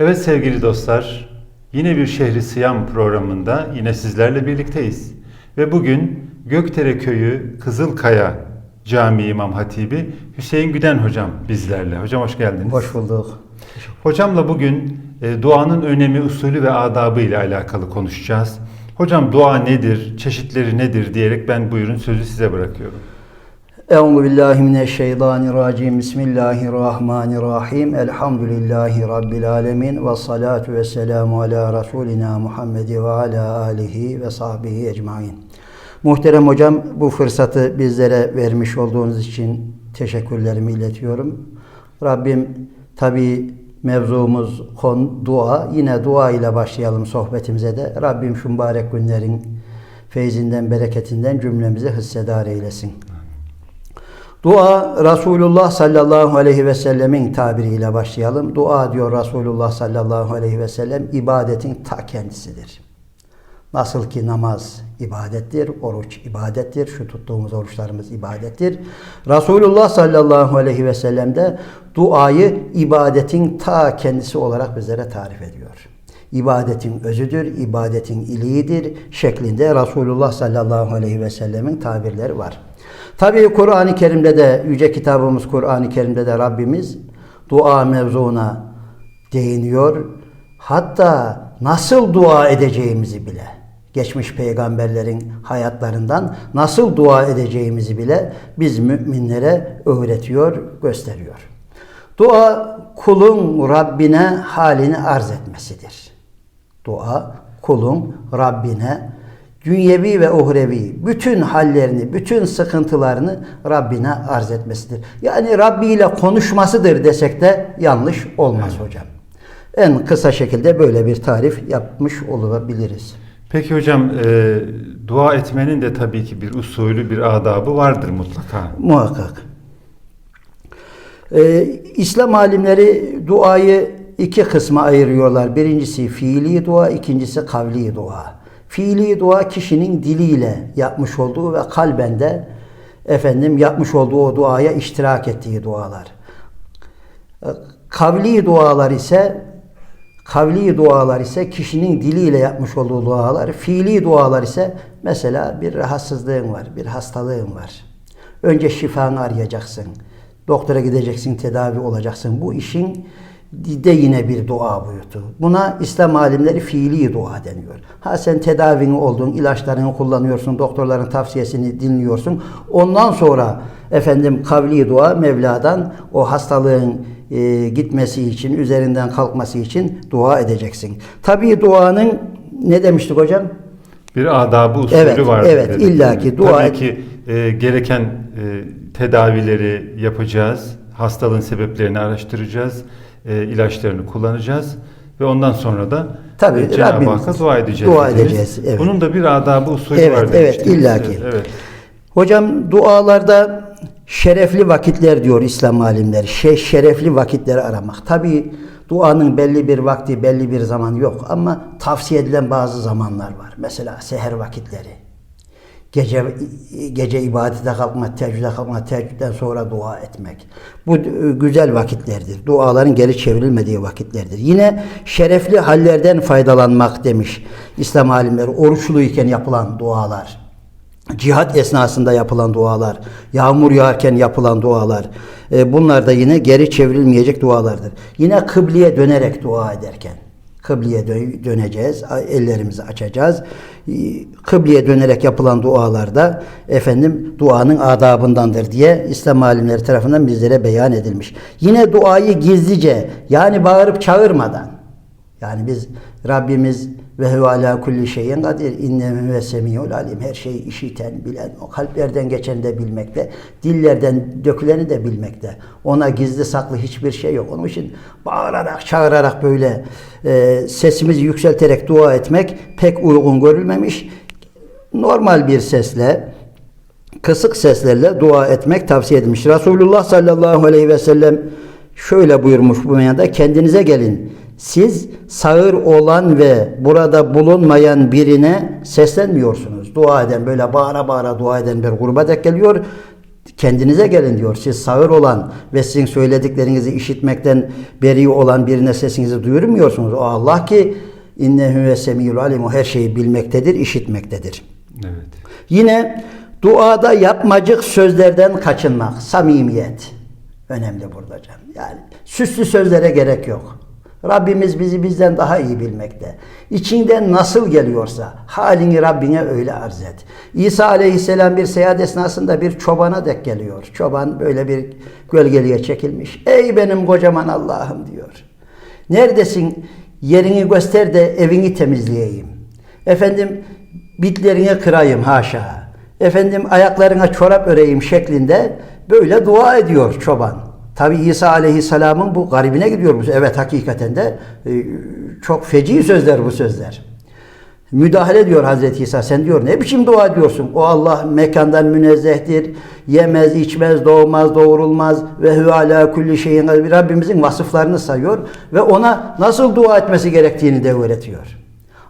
Evet sevgili dostlar, yine bir Şehri Siyam programında yine sizlerle birlikteyiz. Ve bugün Gökdere Köyü Kızılkaya Camii İmam Hatibi Hüseyin Güden Hocam bizlerle. Hocam hoş geldiniz. Hoş bulduk. Hocamla bugün e, duanın önemi, usulü ve adabı ile alakalı konuşacağız. Hocam dua nedir, çeşitleri nedir diyerek ben buyurun sözü size bırakıyorum. Euzu billahi mineşşeytanirracim. Bismillahirrahmanirrahim. Elhamdülillahi rabbil alamin ve salatu vesselamu ala rasulina Muhammed ve ala alihi ve sahbihi ecmaîn. Muhterem hocam bu fırsatı bizlere vermiş olduğunuz için teşekkürlerimi iletiyorum. Rabbim tabi mevzumuz kon dua. Yine dua ile başlayalım sohbetimize de. Rabbim şu mübarek günlerin feyzinden, bereketinden cümlemizi hissedar eylesin. Dua Resulullah sallallahu aleyhi ve sellemin tabiriyle başlayalım. Dua diyor Resulullah sallallahu aleyhi ve sellem ibadetin ta kendisidir. Nasıl ki namaz ibadettir, oruç ibadettir, şu tuttuğumuz oruçlarımız ibadettir. Resulullah sallallahu aleyhi ve sellem de duayı ibadetin ta kendisi olarak bizlere tarif ediyor. İbadetin özüdür, ibadetin iliğidir şeklinde Resulullah sallallahu aleyhi ve sellemin tabirleri var. Tabii Kur'an-ı Kerim'de de, Yüce Kitabımız Kur'an-ı Kerim'de de Rabbimiz dua mevzuna değiniyor. Hatta nasıl dua edeceğimizi bile, geçmiş peygamberlerin hayatlarından nasıl dua edeceğimizi bile biz müminlere öğretiyor, gösteriyor. Dua kulun Rabbine halini arz etmesidir. Dua kulun Rabbine dünyevi ve uhrevi bütün hallerini, bütün sıkıntılarını Rabbine arz etmesidir. Yani Rabbi ile konuşmasıdır desek de yanlış olmaz hocam. En kısa şekilde böyle bir tarif yapmış olabiliriz. Peki hocam e, dua etmenin de tabii ki bir usulü, bir adabı vardır mutlaka. Muhakkak. Ee, İslam alimleri duayı iki kısma ayırıyorlar. Birincisi fiili dua, ikincisi kavli dua. Fiili dua kişinin diliyle yapmış olduğu ve kalben de efendim yapmış olduğu o duaya iştirak ettiği dualar. Ee, Kavli dualar ise kavli dualar ise kişinin diliyle yapmış olduğu dualar. Fiili dualar ise mesela bir rahatsızlığın var, bir hastalığın var. Önce şifanı arayacaksın. Doktora gideceksin, tedavi olacaksın. Bu işin de yine bir dua boyutu. Buna İslam alimleri fiili dua deniyor. Ha sen tedavini oldun, ilaçlarını kullanıyorsun, doktorların tavsiyesini dinliyorsun. Ondan sonra efendim kavli dua Mevla'dan o hastalığın e, gitmesi için, üzerinden kalkması için dua edeceksin. Tabii duanın ne demiştik hocam? Bir adabı usulü Evet, vardır. evet, dedik. illaki dua Tabii et- ki e, gereken e, tedavileri yapacağız. Hastalığın sebeplerini araştıracağız. E, ilaçlarını kullanacağız. Ve ondan sonra da Tabii, e, Cenab-ı Hakk'a dua edeceğiz. dua dediniz. edeceğiz, evet. Bunun da bir adabı usulü Evet, var evet, demiştiniz. illaki. Evet. Hocam dualarda şerefli vakitler diyor İslam alimleri. Şey, şerefli vakitleri aramak. Tabi duanın belli bir vakti, belli bir zaman yok ama tavsiye edilen bazı zamanlar var. Mesela seher vakitleri, Gece gece ibadete kalkmak, teheccüde kalkmak, teheccüden sonra dua etmek. Bu e, güzel vakitlerdir. Duaların geri çevrilmediği vakitlerdir. Yine şerefli hallerden faydalanmak demiş İslam alimleri. Oruçluyken yapılan dualar. Cihat esnasında yapılan dualar, yağmur yağarken yapılan dualar, e, bunlar da yine geri çevrilmeyecek dualardır. Yine kıbleye dönerek dua ederken, kıbleye dö- döneceğiz, ellerimizi açacağız. E, Kıbleye dönerek yapılan dualarda efendim duanın adabındandır diye İslam alimleri tarafından bizlere beyan edilmiş. Yine duayı gizlice yani bağırıp çağırmadan yani biz Rabbimiz ve huve ala kulli şeyin kadir innehu ve semiyul alim her şeyi işiten, bilen, o kalplerden geçeni de bilmekte, dillerden döküleni de bilmekte. Ona gizli saklı hiçbir şey yok. Onun için bağırarak, çağırarak böyle e, sesimizi yükselterek dua etmek pek uygun görülmemiş. Normal bir sesle, kısık seslerle dua etmek tavsiye edilmiş. Resulullah sallallahu aleyhi ve sellem şöyle buyurmuş bu meyanda kendinize gelin. Siz sağır olan ve burada bulunmayan birine seslenmiyorsunuz. Dua eden böyle bağıra bağıra dua eden bir gruba denk geliyor. Kendinize gelin diyor. Siz sağır olan ve sizin söylediklerinizi işitmekten beri olan birine sesinizi duyurmuyorsunuz. O Allah ki innehu ve semiyul alim o her şeyi bilmektedir, işitmektedir. Evet. Yine duada yapmacık sözlerden kaçınmak, samimiyet önemli burada canım. Yani süslü sözlere gerek yok. Rabbimiz bizi bizden daha iyi bilmekte. İçinden nasıl geliyorsa halini Rabbine öyle arz et. İsa aleyhisselam bir seyahat esnasında bir çobana dek geliyor. Çoban böyle bir gölgeliğe çekilmiş. Ey benim kocaman Allah'ım diyor. Neredesin? Yerini göster de evini temizleyeyim. Efendim bitlerini kırayım haşa. Efendim ayaklarına çorap öreyim şeklinde böyle dua ediyor çoban. Tabi İsa Aleyhisselam'ın bu garibine gidiyor. Evet hakikaten de e, çok feci sözler bu sözler. Müdahale ediyor Hazreti İsa. Sen diyor ne biçim dua ediyorsun? O Allah mekandan münezzehtir. Yemez, içmez, doğmaz, doğurulmaz ve huve ala kulli şeyin. Rabbimizin vasıflarını sayıyor ve ona nasıl dua etmesi gerektiğini de öğretiyor.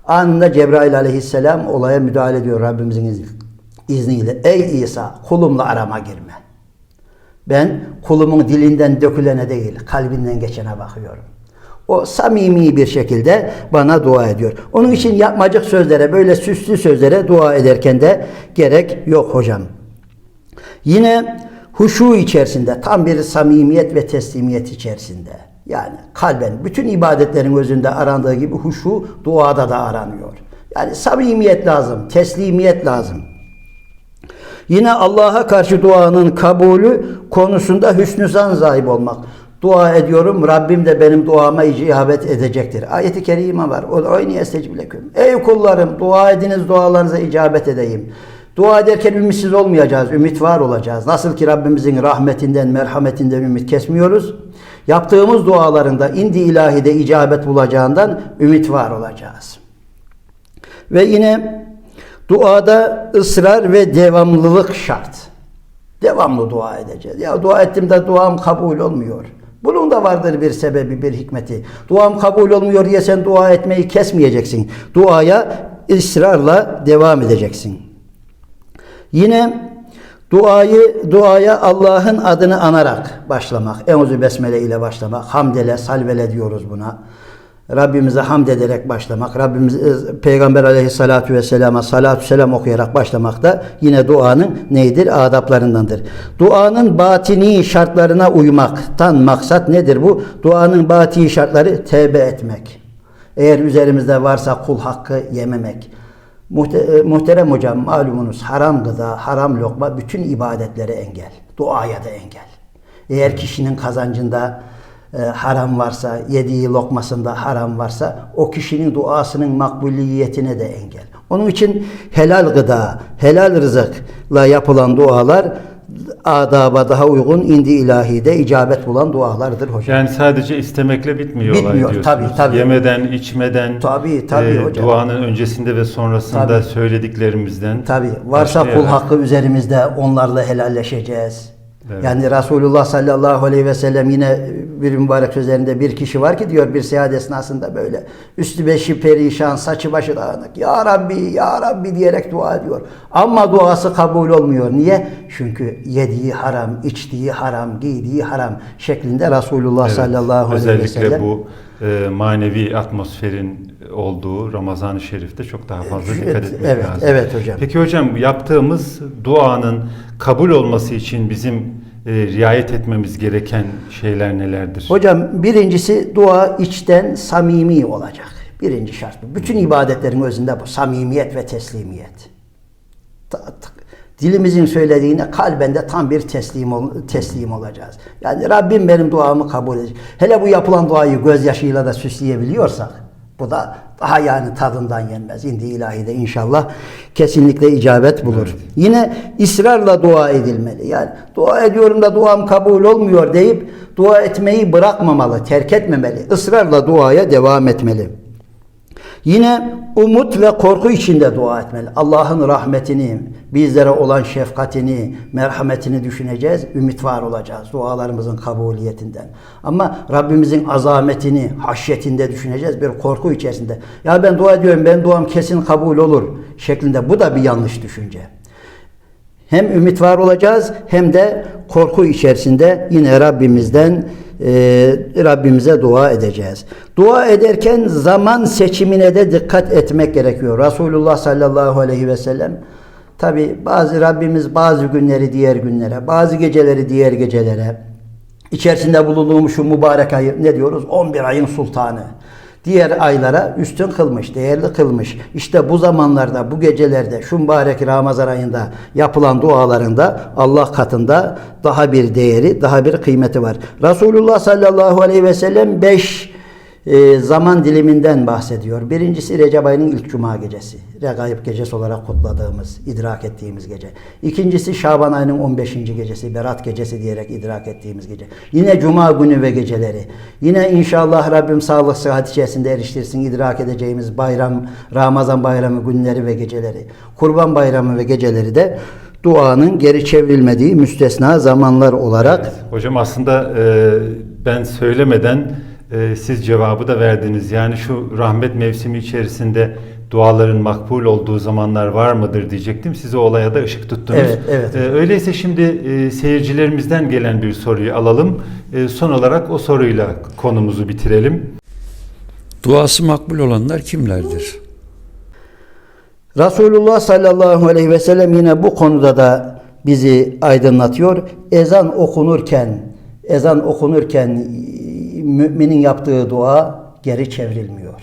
Anında Cebrail aleyhisselam olaya müdahale ediyor Rabbimizin izni- izniyle. Ey İsa kulumla arama girme. Ben kulumun dilinden dökülene değil, kalbinden geçene bakıyorum. O samimi bir şekilde bana dua ediyor. Onun için yapmacık sözlere, böyle süslü sözlere dua ederken de gerek yok hocam. Yine huşu içerisinde, tam bir samimiyet ve teslimiyet içerisinde. Yani kalben, bütün ibadetlerin özünde arandığı gibi huşu duada da aranıyor. Yani samimiyet lazım, teslimiyet lazım. Yine Allah'a karşı duanın kabulü konusunda hüsnü zan sahip olmak. Dua ediyorum Rabbim de benim duama icabet edecektir. Ayeti kerime var. O oyni estecibüleküm. Ey kullarım dua ediniz dualarınıza icabet edeyim. Dua ederken ümitsiz olmayacağız. Ümit var olacağız. Nasıl ki Rabbimizin rahmetinden, merhametinden ümit kesmiyoruz. Yaptığımız dualarında indi ilahide icabet bulacağından ümit var olacağız. Ve yine duada ısrar ve devamlılık şart. Devamlı dua edeceğiz. Ya dua ettim de duam kabul olmuyor. Bunun da vardır bir sebebi, bir hikmeti. Duam kabul olmuyor diye sen dua etmeyi kesmeyeceksin. Duaya ısrarla devam edeceksin. Yine duayı duaya Allah'ın adını anarak başlamak. Euzu besmele ile başlamak. Hamdele, salvele diyoruz buna. Rabbimize hamd ederek başlamak, Rabbimiz e, Peygamber aleyhissalatu vesselama salatu selam okuyarak başlamak da yine duanın neydir? Adaplarındandır. Duanın batini şartlarına uymaktan maksat nedir bu? Duanın batini şartları tevbe etmek. Eğer üzerimizde varsa kul hakkı yememek. Muhte- e, muhterem hocam malumunuz haram gıda, haram lokma bütün ibadetlere engel. Duaya da engel. Eğer kişinin kazancında e, haram varsa, yediği lokmasında haram varsa o kişinin duasının makbuliyetine de engel. Onun için helal gıda, helal rızıkla yapılan dualar adaba daha uygun indi ilahide icabet bulan dualardır hocam. Yani sadece istemekle bitmiyor, olay Bitmiyor, diyorsunuz. tabii, tabii. Yemeden, içmeden, Tabii, tabii hocam. duanın öncesinde ve sonrasında Tabii. söylediklerimizden. Tabi varsa kul hakkı üzerimizde onlarla helalleşeceğiz. Evet. Yani Resulullah sallallahu aleyhi ve sellem yine bir mübarek sözlerinde bir kişi var ki diyor bir seyahat esnasında böyle üstü beşi perişan, saçı başı dağınık. Ya Rabbi, Ya Rabbi diyerek dua ediyor. Ama duası kabul olmuyor. Niye? Çünkü yediği haram, içtiği haram, giydiği haram şeklinde Resulullah Evet, sallallahu aleyhi ve Özellikle sellem bu e, manevi atmosferin olduğu Ramazan-ı Şerif'te çok daha fazla Evet, dikkat etmek evet, lazım. evet hocam. Peki hocam yaptığımız duanın kabul olması için bizim e, riayet etmemiz gereken şeyler nelerdir? Hocam birincisi dua içten samimi olacak. Birinci şart bu. Bütün ibadetlerin özünde bu. Samimiyet ve teslimiyet. Ta- ta- Dilimizin söylediğine kalben de tam bir teslim ol- teslim olacağız. Yani Rabbim benim duamı kabul edecek. Hele bu yapılan duayı gözyaşıyla da süsleyebiliyorsak bu da daha yani tadından yenmez. İndi ilahide inşallah kesinlikle icabet bulur. Yine ısrarla dua edilmeli. Yani dua ediyorum da duam kabul olmuyor deyip dua etmeyi bırakmamalı, terk etmemeli. Israrla duaya devam etmeli. Yine umut ve korku içinde dua etmeli. Allah'ın rahmetini, bizlere olan şefkatini, merhametini düşüneceğiz, ümit var olacağız dualarımızın kabuliyetinden. Ama Rabbimizin azametini, haşyetinde düşüneceğiz bir korku içerisinde. Ya ben dua ediyorum, ben duam kesin kabul olur şeklinde. Bu da bir yanlış düşünce. Hem ümit var olacağız hem de korku içerisinde yine Rabbimizden e, Rabbimize dua edeceğiz. Dua ederken zaman seçimine de dikkat etmek gerekiyor. Resulullah sallallahu aleyhi ve sellem tabi bazı Rabbimiz bazı günleri diğer günlere, bazı geceleri diğer gecelere, içerisinde bulunduğumuz şu mübarek ayı ne diyoruz? 11 ayın sultanı. Diğer aylara üstün kılmış, değerli kılmış. İşte bu zamanlarda, bu gecelerde, şu mübarek Ramazan ayında yapılan dualarında Allah katında daha bir değeri, daha bir kıymeti var. Resulullah sallallahu aleyhi ve sellem 5 e, zaman diliminden bahsediyor. Birincisi Recep ayının ilk cuma gecesi. Regaib gecesi olarak kutladığımız, idrak ettiğimiz gece. İkincisi Şaban ayının 15. gecesi, Berat gecesi diyerek idrak ettiğimiz gece. Yine cuma günü ve geceleri. Yine inşallah Rabbim sağlık sıhhat içerisinde eriştirsin idrak edeceğimiz bayram, Ramazan bayramı günleri ve geceleri. Kurban bayramı ve geceleri de duanın geri çevrilmediği müstesna zamanlar olarak Hocam aslında e, ben söylemeden e, siz cevabı da verdiniz. Yani şu rahmet mevsimi içerisinde duaların makbul olduğu zamanlar var mıdır diyecektim. Siz o olaya da ışık tuttunuz. Evet, evet. E, öyleyse şimdi e, seyircilerimizden gelen bir soruyu alalım. E, son olarak o soruyla konumuzu bitirelim. Duası makbul olanlar kimlerdir? Resulullah sallallahu aleyhi ve sellem yine bu konuda da bizi aydınlatıyor. Ezan okunurken, ezan okunurken müminin yaptığı dua geri çevrilmiyor.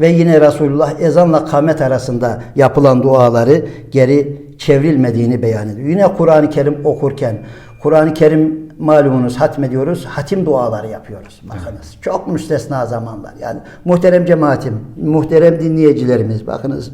Ve yine Resulullah ezanla kamet arasında yapılan duaları geri çevrilmediğini beyan ediyor. Yine Kur'an-ı Kerim okurken, Kur'an-ı Kerim malumunuz hatmediyoruz, hatim duaları yapıyoruz. Bakınız çok müstesna zamanlar. Yani muhterem cemaatim, muhterem dinleyicilerimiz bakınız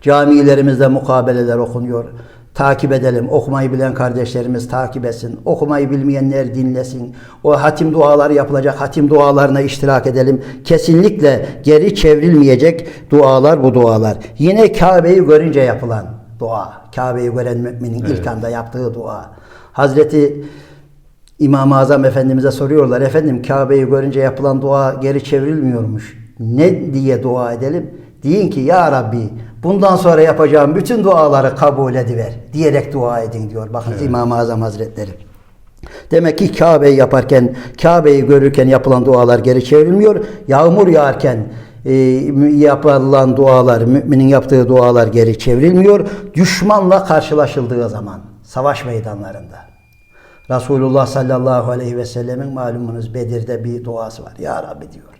Camilerimizde mukabeleler okunuyor. Takip edelim. Okumayı bilen kardeşlerimiz takip etsin. Okumayı bilmeyenler dinlesin. O hatim duaları yapılacak. Hatim dualarına iştirak edelim. Kesinlikle geri çevrilmeyecek dualar bu dualar. Yine Kabe'yi görünce yapılan dua. Kabe'yi gören müminin ilk anda yaptığı dua. Hazreti İmam-ı Azam Efendimiz'e soruyorlar. Efendim Kabe'yi görünce yapılan dua geri çevrilmiyormuş. Ne diye dua edelim? Deyin ki ya Rabbi bundan sonra yapacağım bütün duaları kabul ediver diyerek dua edin diyor. Bakın İmam-ı Azam Hazretleri. Demek ki Kabe'yi yaparken, Kabe'yi görürken yapılan dualar geri çevrilmiyor. Yağmur yağarken e, yapılan dualar, müminin yaptığı dualar geri çevrilmiyor. Düşmanla karşılaşıldığı zaman, savaş meydanlarında. Resulullah sallallahu aleyhi ve sellemin malumunuz Bedir'de bir duası var. Ya Rabbi diyor.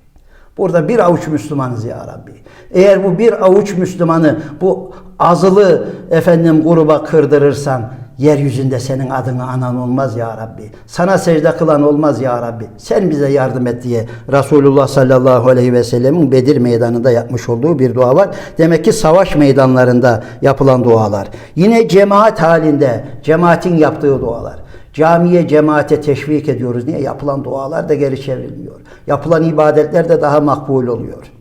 Burada bir avuç Müslümanız ya Rabbi. Eğer bu bir avuç Müslümanı bu azılı efendim gruba kırdırırsan yeryüzünde senin adını anan olmaz ya Rabbi. Sana secde kılan olmaz ya Rabbi. Sen bize yardım et diye Resulullah sallallahu aleyhi ve sellemin Bedir meydanında yapmış olduğu bir dua var. Demek ki savaş meydanlarında yapılan dualar. Yine cemaat halinde cemaatin yaptığı dualar. Camiye, cemaate teşvik ediyoruz. Niye? Yapılan dualar da geri çevrilmiyor. Yapılan ibadetler de daha makbul oluyor.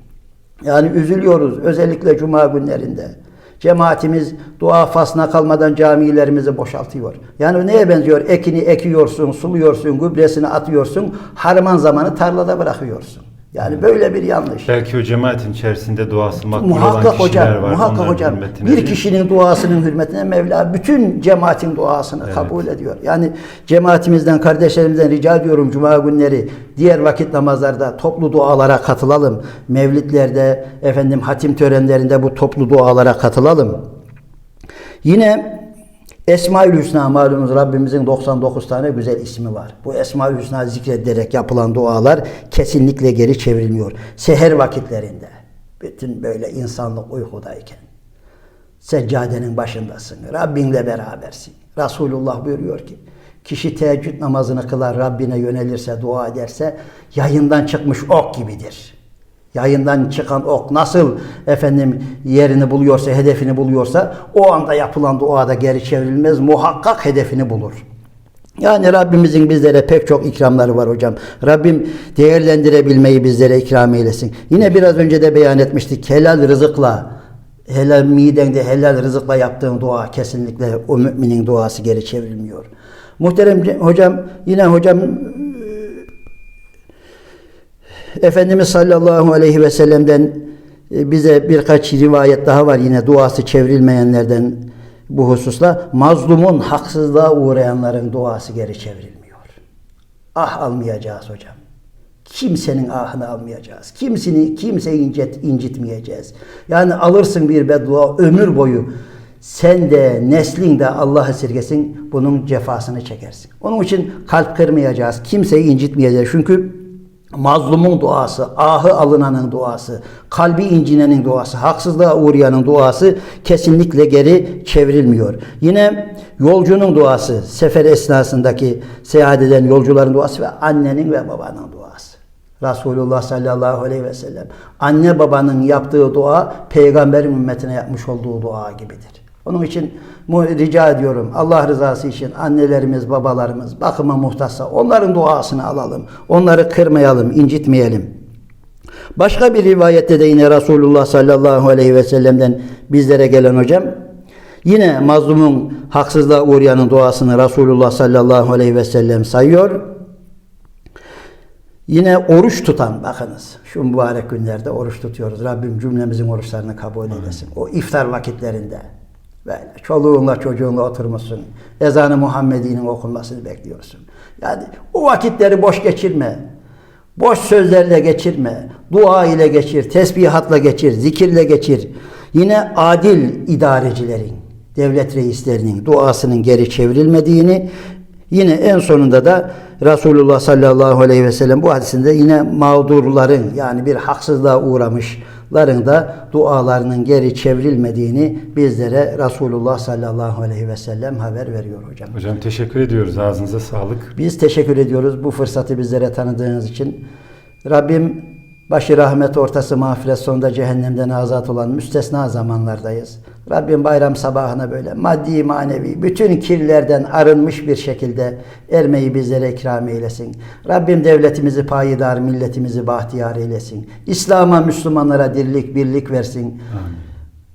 Yani üzülüyoruz özellikle cuma günlerinde. Cemaatimiz dua faslına kalmadan camilerimizi boşaltıyor. Yani neye benziyor? Ekini ekiyorsun, suluyorsun, gübresini atıyorsun, harman zamanı tarlada bırakıyorsun. Yani böyle bir yanlış. Belki o cemaatin içerisinde duası makbul olan Muhakkak kişiler hocam, var. muhakkak onların hocam. Bir değil kişinin duasının hürmetine Mevla bütün cemaatin duasını kabul ediyor. Yani cemaatimizden, kardeşlerimizden rica ediyorum cuma günleri diğer vakit namazlarda toplu dualara katılalım. Mevlitlerde, efendim hatim törenlerinde bu toplu dualara katılalım. Yine Esma-ül Hüsna malumunuz Rabbimizin 99 tane güzel ismi var. Bu Esma-ül Hüsna zikredilerek yapılan dualar kesinlikle geri çevrilmiyor. Seher vakitlerinde bütün böyle insanlık uykudayken seccadenin başındasın. Rabbinle berabersin. Resulullah buyuruyor ki kişi teheccüd namazını kılar Rabbine yönelirse dua ederse yayından çıkmış ok gibidir. Yayından çıkan ok nasıl efendim yerini buluyorsa, hedefini buluyorsa o anda yapılan duada geri çevrilmez. Muhakkak hedefini bulur. Yani Rabbimizin bizlere pek çok ikramları var hocam. Rabbim değerlendirebilmeyi bizlere ikram eylesin. Yine biraz önce de beyan etmiştik. Helal rızıkla, helal midende helal rızıkla yaptığın dua kesinlikle o müminin duası geri çevrilmiyor. Muhterem hocam yine hocam Efendimiz sallallahu aleyhi ve sellem'den e, bize birkaç rivayet daha var yine duası çevrilmeyenlerden bu hususla. Mazlumun haksızlığa uğrayanların duası geri çevrilmiyor. Ah almayacağız hocam. Kimsenin ahını almayacağız. Kimsini kimseyi incit, incitmeyeceğiz. Yani alırsın bir beddua ömür boyu sen de neslin de Allah esirgesin bunun cefasını çekersin. Onun için kalp kırmayacağız. Kimseyi incitmeyeceğiz. Çünkü mazlumun duası, ahı alınanın duası, kalbi incinenin duası, haksızlığa uğrayanın duası kesinlikle geri çevrilmiyor. Yine yolcunun duası, sefer esnasındaki seyahat eden yolcuların duası ve annenin ve babanın duası. Resulullah sallallahu aleyhi ve sellem anne babanın yaptığı dua peygamberin ümmetine yapmış olduğu dua gibidir. Onun için rica ediyorum Allah rızası için annelerimiz, babalarımız bakıma muhtaçsa onların duasını alalım. Onları kırmayalım, incitmeyelim. Başka bir rivayette de yine Resulullah sallallahu aleyhi ve sellem'den bizlere gelen hocam yine mazlumun haksızlığa uğrayanın duasını Resulullah sallallahu aleyhi ve sellem sayıyor. Yine oruç tutan bakınız şu mübarek günlerde oruç tutuyoruz. Rabbim cümlemizin oruçlarını kabul eylesin. O iftar vakitlerinde böyle çoluğunla çocuğunla oturmuşsun. Ezanı Muhammedi'nin okunmasını bekliyorsun. Yani o vakitleri boş geçirme. Boş sözlerle geçirme. Dua ile geçir, tesbihatla geçir, zikirle geçir. Yine adil idarecilerin, devlet reislerinin duasının geri çevrilmediğini Yine en sonunda da Resulullah sallallahu aleyhi ve sellem bu hadisinde yine mağdurların yani bir haksızlığa uğramışların da dualarının geri çevrilmediğini bizlere Resulullah sallallahu aleyhi ve sellem haber veriyor hocam. Hocam teşekkür ediyoruz. Ağzınıza sağlık. Biz teşekkür ediyoruz bu fırsatı bizlere tanıdığınız için. Rabbim başı rahmet ortası mağfiret sonunda cehennemden azat olan müstesna zamanlardayız. Rabbim bayram sabahına böyle maddi manevi bütün kirlerden arınmış bir şekilde ermeyi bizlere ikram eylesin. Rabbim devletimizi payidar, milletimizi bahtiyar eylesin. İslam'a, Müslümanlara dirlik, birlik versin.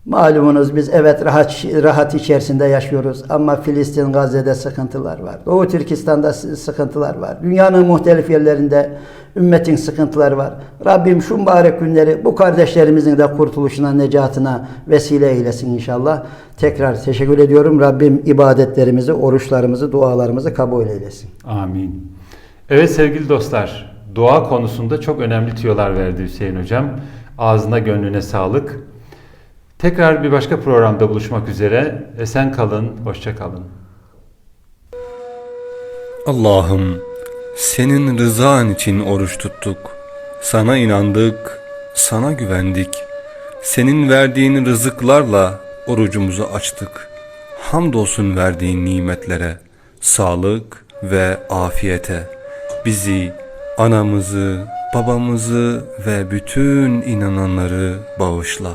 Malumunuz biz evet rahat rahat içerisinde yaşıyoruz ama Filistin, Gazze'de sıkıntılar var. Doğu Türkistan'da sıkıntılar var. Dünyanın muhtelif yerlerinde ümmetin sıkıntıları var. Rabbim şu mübarek günleri bu kardeşlerimizin de kurtuluşuna, necatına vesile eylesin inşallah. Tekrar teşekkür ediyorum. Rabbim ibadetlerimizi, oruçlarımızı, dualarımızı kabul eylesin. Amin. Evet sevgili dostlar, dua konusunda çok önemli tüyolar verdi Hüseyin Hocam. Ağzına gönlüne sağlık. Tekrar bir başka programda buluşmak üzere. Esen kalın, hoşça kalın. Allah'ım senin rızan için oruç tuttuk. Sana inandık, sana güvendik. Senin verdiğin rızıklarla orucumuzu açtık. Hamdolsun verdiğin nimetlere, sağlık ve afiyete. Bizi, anamızı, babamızı ve bütün inananları bağışla.